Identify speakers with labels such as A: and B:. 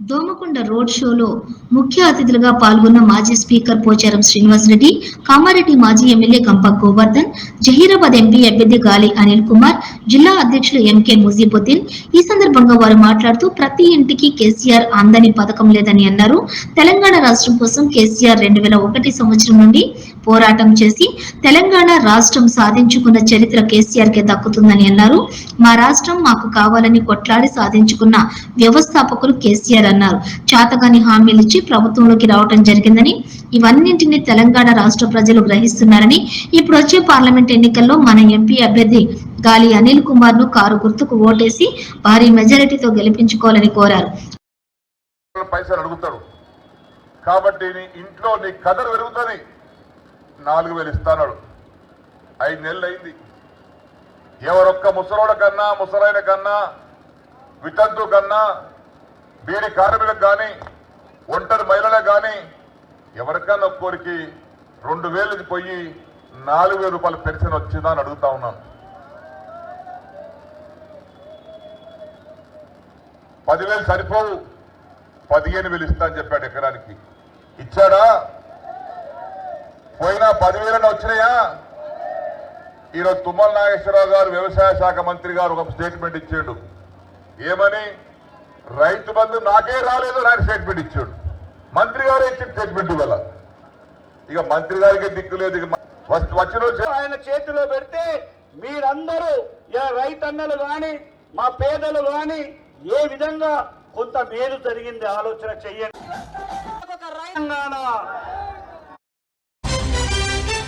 A: Domakonda road షోలో ముఖ్య అతిథులుగా పాల్గొన్న మాజీ స్పీకర్ పోచారం శ్రీనివాసరెడ్డి కామారెడ్డి మాజీ ఎమ్మెల్యే కంప గోవర్ధన్ జహీరాబాద్ ఎంపీ అభ్యర్థి గాలి అనిల్ కుమార్ జిల్లా అధ్యక్షులు ఎంకే ముజీబుద్దీన్. ఈ సందర్భంగా వారు మాట్లాడుతూ ప్రతి ఇంటికి కేసీఆర్ అందని పథకం లేదని అన్నారు. తెలంగాణ రాష్ట్రం కోసం కేసీఆర్ రెండు వేల ఒకటి సంవత్సరం నుండి పోరాటం చేసి తెలంగాణ రాష్ట్రం సాధించుకున్న చరిత్ర కేసీఆర్ కే దక్కుతుందని అన్నారు. మా రాష్ట్రం మాకు కావాలని కొట్లాడి సాధించుకున్న వ్యవస్థాపకులు కేసీఆర్ అన్నారు చాతగాని హామీలు ఇచ్చి ప్రభుత్వంలోకి రావటం జరిగిందని ఇవన్నింటినీ తెలంగాణ రాష్ట్ర ప్రజలు గ్రహిస్తున్నారని ఇప్పుడు వచ్చే పార్లమెంట్ ఎన్నికల్లో మన ఎంపీ అభ్యర్థి గాలి అనిల్ కుమార్ను కారు గుర్తుకు ఓటేసి భారీ మెజారిటీతో గెలిపించుకోవాలని కోరారు.
B: పైసలు అడుగుతాడు కాబట్టి ఇంట్లో నీ కదర్ పెరుగుతుంది. నాలుగు వేలు ఇస్తాడు ఐదు నెలలు అయింది. ఎవరొక్క ముసలోడ కన్నా ముసలైన కన్నా వితంతు కన్నా బీడి కార్మికులకు కానీ ఒంటరి మహిళలకు కానీ ఎవరికన్నా ఒక్కోరికి రెండు వేలకి పోయి నాలుగు వేల రూపాయల పెన్షన్ వచ్చిందా అని అడుగుతా ఉన్నాను. పదివేలు సరిపోవు పదిహేను వేలు ఇస్తా అని చెప్పాడు ఎకరానికి. ఇచ్చాడా? పోయినా పదివేలను వచ్చినాయా? ఈరోజు తుమ్మల నాగేశ్వరరావు గారు వ్యవసాయ శాఖ మంత్రి గారు ఒక స్టేట్మెంట్ ఇచ్చాడు. ఏమని? రైతు బంధు నాకే రాలేదు ఆయన స్టేట్మెంట్ ఇచ్చాడు. మంత్రి గారు ఇచ్చిన స్టేట్మెంట్ ఇవాళ. ఇక మంత్రి గారికి దిక్కు లేదు ఇక వచ్చి- వచ్చిన రోజు
C: ఆయన చేతిలో పెడితే మీరందరూ ఇలా రైతన్నలు గాని మా పేదలు గాని ఏ విధంగా కొంత మేలు జరిగింది ఆలోచన చెయ్యండి. తెలంగాణ.